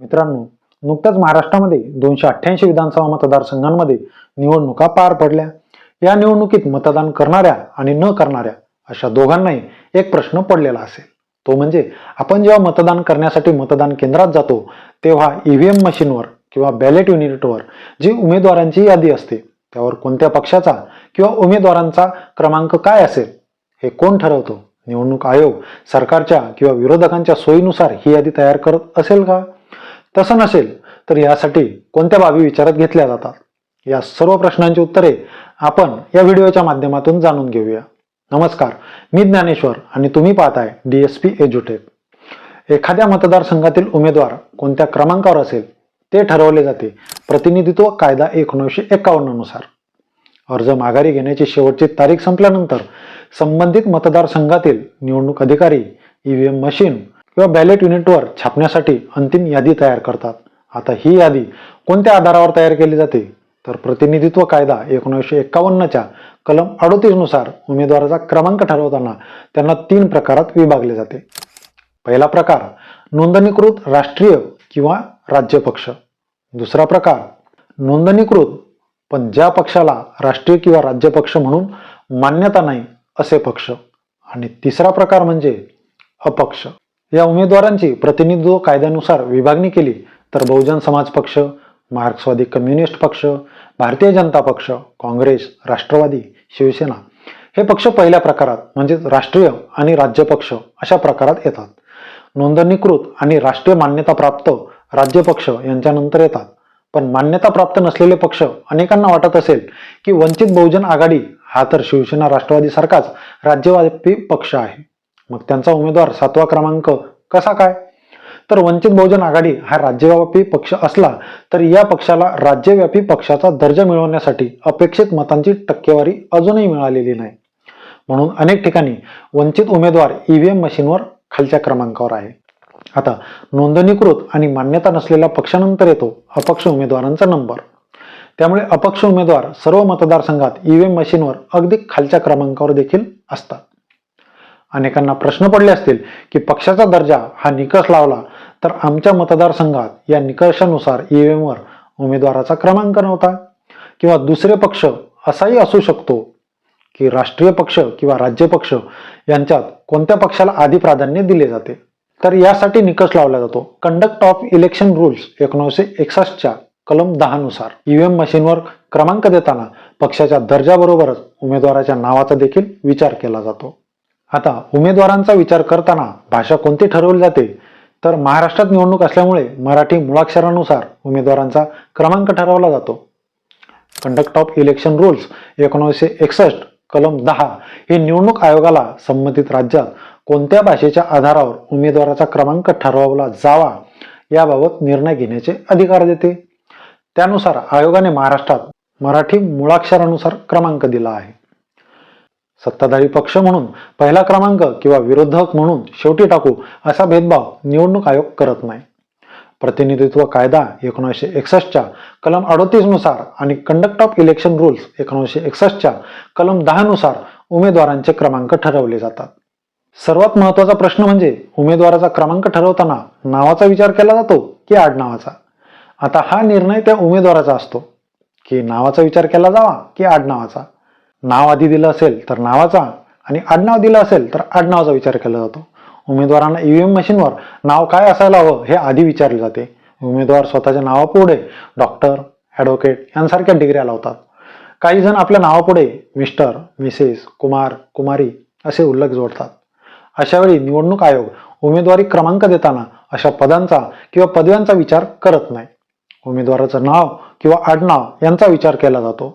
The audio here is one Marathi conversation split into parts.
मित्रांनो नुकत्याच महाराष्ट्रामध्ये दोनशे अठ्ठ्याऐंशी विधानसभा मतदारसंघांमध्ये निवडणुका पार पडल्या. या निवडणुकीत मतदान करणाऱ्या आणि न करणाऱ्या अशा दोघांनाही एक प्रश्न पडलेला असेल. तो म्हणजे आपण जेव्हा मतदान करण्यासाठी मतदान केंद्रात जातो तेव्हा ईव्हीएम मशीनवर किंवा बॅलेट युनिटवर जी उमेदवारांची यादी असते त्यावर कोणत्या पक्षाचा किंवा उमेदवारांचा क्रमांक काय असेल हे कोण ठरवतो? निवडणूक आयोग सरकारच्या किंवा विरोधकांच्या सोयीनुसार ही यादी तयार करत असेल का? तसं नसेल तर यासाठी कोणत्या बाबी विचारात घेतल्या जातात? या सर्व प्रश्नांची उत्तरे आपण या व्हिडिओच्या माध्यमातून जाणून घेऊया. नमस्कार मी ज्ञानेश्वर आणि तुम्ही पाहताय डी एस पी एज्युटेक. एखाद्या मतदारसंघातील उमेदवार कोणत्या क्रमांकावर असेल ते ठरवले जाते. प्रतिनिधित्व कायदा एकोणीसशे एकावन्ननुसार अर्ज माघारी घेण्याची शेवटची तारीख संपल्यानंतर संबंधित मतदारसंघातील निवडणूक अधिकारी ईव्हीएम मशीन किंवा बॅलेट युनिटवर छापण्यासाठी अंतिम यादी तयार करतात. आता ही यादी कोणत्या आधारावर तयार केली जाते? तर प्रतिनिधित्व कायदा एकोणीसशे एकावन्नच्या कलम अडोतीसनुसार उमेदवाराचा क्रमांक ठरवताना त्यांना तीन प्रकारात विभागले जाते. पहिला प्रकार नोंदणीकृत राष्ट्रीय किंवा राज्य पक्ष. दुसरा प्रकार नोंदणीकृत पण ज्या पक्षाला राष्ट्रीय किंवा राज्य पक्ष म्हणून मान्यता नाही असे पक्ष. आणि तिसरा प्रकार म्हणजे अपक्ष. या उमेदवारांची प्रतिनिधित्व कायद्यानुसार विभागणी केली तर बहुजन समाज पक्ष मार्क्सवादी कम्युनिस्ट पक्ष भारतीय जनता पक्ष काँग्रेस राष्ट्रवादी शिवसेना हे पक्ष पहिल्या प्रकारात म्हणजेच राष्ट्रीय आणि राज्य पक्ष अशा प्रकारात येतात. नोंदणीकृत आणि राष्ट्रीय मान्यता प्राप्त राज्य पक्ष यांच्यानंतर येतात. पण मान्यता प्राप्त नसलेले पक्ष अनेकांना वाटत असेल की वंचित बहुजन आघाडी हा तर शिवसेना राष्ट्रवादी सारखाच राज्यव्यापी पक्ष आहे. मग त्यांचा उमेदवार सातवा क्रमांक कसा काय? तर वंचित बहुजन आघाडी हा राज्यव्यापी पक्ष असला तरी या पक्षाला राज्यव्यापी पक्षाचा दर्जा मिळवण्यासाठी अपेक्षित मतांची टक्केवारी अजूनही मिळालेली नाही. म्हणून अनेक ठिकाणी वंचित उमेदवार ईव्हीएम मशीनवर खालच्या क्रमांकावर आहे. आता नोंदणीकृत आणि मान्यता नसलेल्या पक्षानंतर येतो अपक्ष उमेदवारांचा नंबर. त्यामुळे अपक्ष उमेदवार सर्व मतदारसंघात ईव्हीएम मशीनवर अगदी खालच्या क्रमांकावर देखील असतात. अनेकांना प्रश्न पडले असतील की पक्षाचा दर्जा हा निकष लावला तर आमच्या मतदारसंघात या निकषानुसार EVM एमवर उमेदवाराचा क्रमांक नव्हता. किंवा दुसरे पक्ष असाही असू शकतो की राष्ट्रीय पक्ष किंवा राज्य पक्ष यांच्यात कोणत्या पक्षाला आधी प्राधान्य दिले जाते. तर यासाठी निकष लावला जातो. कंडक्ट ऑफ इलेक्शन रूल्स एकोणीसशे एकसष्टच्या कलम दहा नुसार ईव्हीएम मशीनवर क्रमांक देताना पक्षाच्या दर्जाबरोबरच उमेदवाराच्या नावाचा देखील विचार केला जातो. आता उमेदवारांचा विचार करताना भाषा कोणती ठरवली जाते? तर महाराष्ट्रात निवडणूक असल्यामुळे मराठी मुळाक्षरानुसार उमेदवारांचा क्रमांक ठरवला जातो. कंडक्ट ऑफ इलेक्शन रूल्स एकोणीसशे एकसष्ट कलम दहा हे निवडणूक आयोगाला संबंधित राज्यात कोणत्या भाषेच्या आधारावर उमेदवाराचा क्रमांक ठरवला जावा याबाबत निर्णय घेण्याचे अधिकार देते. त्यानुसार आयोगाने महाराष्ट्रात मराठी मुळाक्षरानुसार क्रमांक दिला आहे. सत्ताधारी पक्ष म्हणून पहिला क्रमांक किंवा विरोधक म्हणून शेवटी टाकू असा भेदभाव निवडणूक आयोग करत नाही. प्रतिनिधित्व कायदा एकोणीसशे एकसष्टच्या कलम अडतीसनुसार आणि कंडक्ट ऑफ इलेक्शन रूल्स एकोणीसशे एकसष्टच्या कलम दहानुसार उमेदवारांचे क्रमांक ठरवले जातात. सर्वात महत्त्वाचा प्रश्न म्हणजे उमेदवाराचा क्रमांक ठरवताना नावाचा विचार केला जातो की आडनावाचा? आता हा निर्णय त्या उमेदवाराचा असतो. की नावाचा विचार केला जावा की आडनावाचा? नाव आधी दिलं असेल तर नावाचा आणि आडनाव दिलं असेल तर आडनावाचा विचार केला जातो. उमेदवारांना ईव्हीएम मशीनवर नाव काय असायला हवं हे आधी विचारले जाते. उमेदवार स्वतःच्या नावापुढे डॉक्टर ॲडव्होकेट यांसारख्या डिग्र्या लावतात. काही जण आपल्या नावापुढे मिस्टर मिसेस कुमार कुमारी असे उल्लेख जोडतात. अशावेळी निवडणूक आयोग उमेदवारी क्रमांक देताना अशा पदांचा किंवा पदव्यांचा विचार करत नाही. उमेदवाराचं नाव किंवा आडनाव यांचा विचार केला जातो.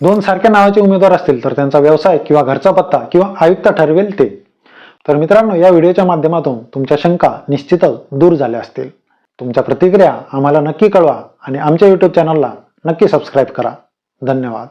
दोन सारख्या नावाचे उमेदवार असतील तर त्यांचा व्यवसाय किंवा घरचा पत्ता किंवा आयुक्त ठरवेल ते. तर मित्रांनो या व्हिडिओच्या माध्यमातून तुमच्या शंका निश्चितच दूर झाल्या असतील. तुमच्या प्रतिक्रिया आम्हाला नक्की कळवा आणि आमच्या यूट्यूब चॅनलला नक्की सबस्क्राईब करा. धन्यवाद.